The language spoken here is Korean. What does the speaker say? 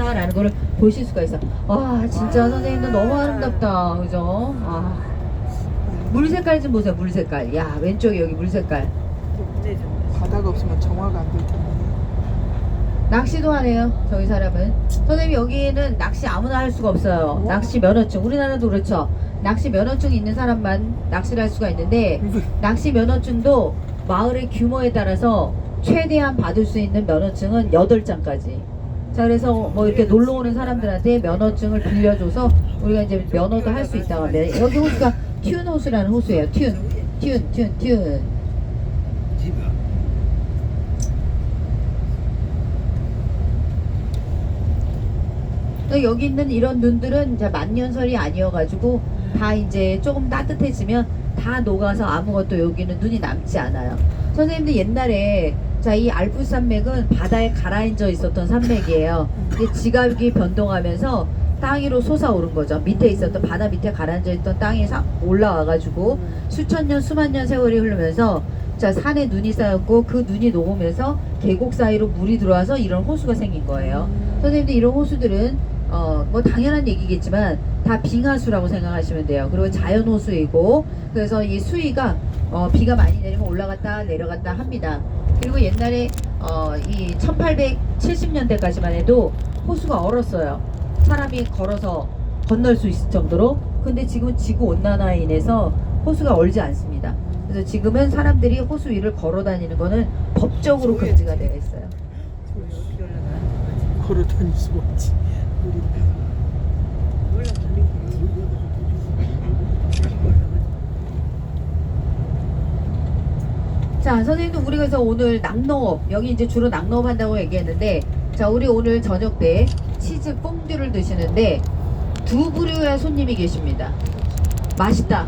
있다라는 거를 보실 수가 있어. 와 진짜 선생님도 너무 아름답다, 그죠? 아. 물 색깔 좀 보세요, 물 색깔. 야 왼쪽에 여기 물 색깔. 바다가 없으면 정화가 안 될 텐데. 낚시도 하네요, 저희 사람은. 선생님 여기는 낚시 아무나 할 수가 없어요. 낚시 면허증, 우리나라도 그렇죠. 낚시 면허증 있는 사람만 낚시를 할 수가 있는데 낚시 면허증도 마을의 규모에 따라서 최대한 받을 수 있는 면허증은 8장까지. 자, 그래서 뭐 이렇게 놀러 오는 사람들한테 면허증을 빌려줘서 우리가 이제 면허도 할 수 있다고 합니다. 여기 호수가 튠 호수라는 호수예요. 튠, 튠, 튠, 튠. 그러니까 여기 있는 이런 눈들은 이제 만년설이 아니어가지고 다 이제 조금 따뜻해지면 다 녹아서 아무것도 여기는 눈이 남지 않아요. 선생님들 옛날에 자 이 알프스 산맥은 바다에 가라앉아 있었던 산맥이에요. 근데 지각이 변동하면서 땅 위로 솟아오른 거죠. 밑에 있었던 바다 밑에 가라앉아 있던 땅이 사- 올라와가지고 수천 년 수만 년 세월이 흐르면서 자 산에 눈이 쌓였고 그 눈이 녹으면서 계곡 사이로 물이 들어와서 이런 호수가 생긴 거예요. 선생님들 이런 호수들은 어 뭐 당연한 얘기겠지만 다 빙하수라고 생각하시면 돼요. 그리고 자연 호수이고 그래서 이 수위가 어 비가 많이 내리면 올라갔다 내려갔다 합니다. 그리고 옛날에 어 이 1870년대까지만 해도 호수가 얼었어요. 사람이 걸어서 건널 수 있을 정도로. 근데 지금 지구 온난화에 인해서 호수가 얼지 않습니다. 그래서 지금은 사람들이 호수 위를 걸어 다니는 거는 법적으로 금지가 되어 있어요. 걸어 다닐 수가 없지. 우리 자, 선생님도 우리 그래서 오늘 낙농업, 여기 이제 주로 낙농업 한다고 얘기했는데, 자, 우리 오늘 저녁 때 치즈 뽕듀를 드시는데, 두 부류의 손님이 계십니다. 맛있다.